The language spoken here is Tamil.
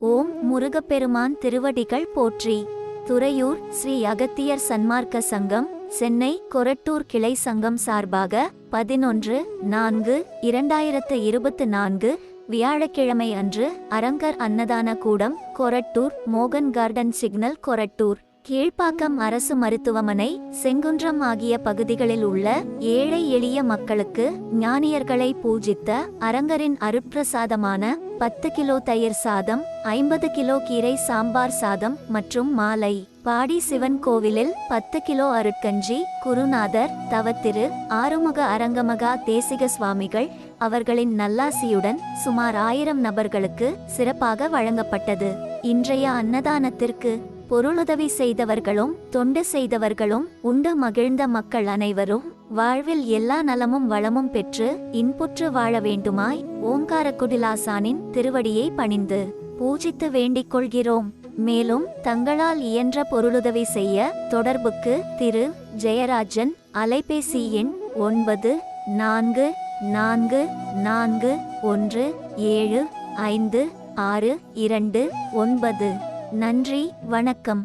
ஓம் முருகப்பெருமான் திருவடிகள் போற்றி. துறையூர் ஸ்ரீ அகத்தியர் சன்மார்க்க சங்கம் சென்னை கொரட்டூர் கிளை சங்கம் சார்பாக பதினொன்று நான்கு இரண்டாயிரத்து இருபத்து நான்கு வியாழக்கிழமை அன்று அரங்கர் அன்னதான கூடம் கொரட்டூர் மோகன் கார்டன் சிக்னல் கொரட்டூர். கீழ்ப்பாக்கம் அரசு மருத்துவமனை செங்குன்றம் ஆகிய பகுதிகளில் உள்ள ஏழை எளிய மக்களுக்கு ஞானியர்களை பூஜித்த அரங்கரின் அருட்பிரசாதமான பத்து கிலோ தயிர் சாதம் ஐம்பது கிலோ கீரை சாம்பார் சாதம் மற்றும் மாலை. பாடி சிவன் கோவிலில் பத்து கிலோ அருட்கஞ்சி குருநாதர் தவத்திரு ஆறுமுக அரங்கமகா தேசிக சுவாமிகள் அவர்களின் நல்லாசியுடன் சுமார் ஆயிரம் நபர்களுக்கு சிறப்பாக வழங்கப்பட்டது. இன்றைய அன்னதானத்திற்கு பொருளுதவி செய்தவர்களும் தொண்டு செய்தவர்களும் உண்டு மகிழ்ந்த மக்கள் அனைவரும் வாழ்வில் எல்லா நலமும் வளமும் பெற்று இன்புற்று வாழ வேண்டுமாய் ஓங்கார குடிலாசானின் திருவடியை பணிந்து பூஜித்து வேண்டிக் கொள்கிறோம். மேலும் தங்களால் இயன்ற பொருளுதவி செய்ய தொடர்புக்கு திரு ஜெயராஜன் அலைபேசி எண் ஒன்பது நான்கு நான்கு நான்கு ஒன்று ஏழு ஐந்து ஆறு இரண்டு ஒன்பது. நன்றி வணக்கம்.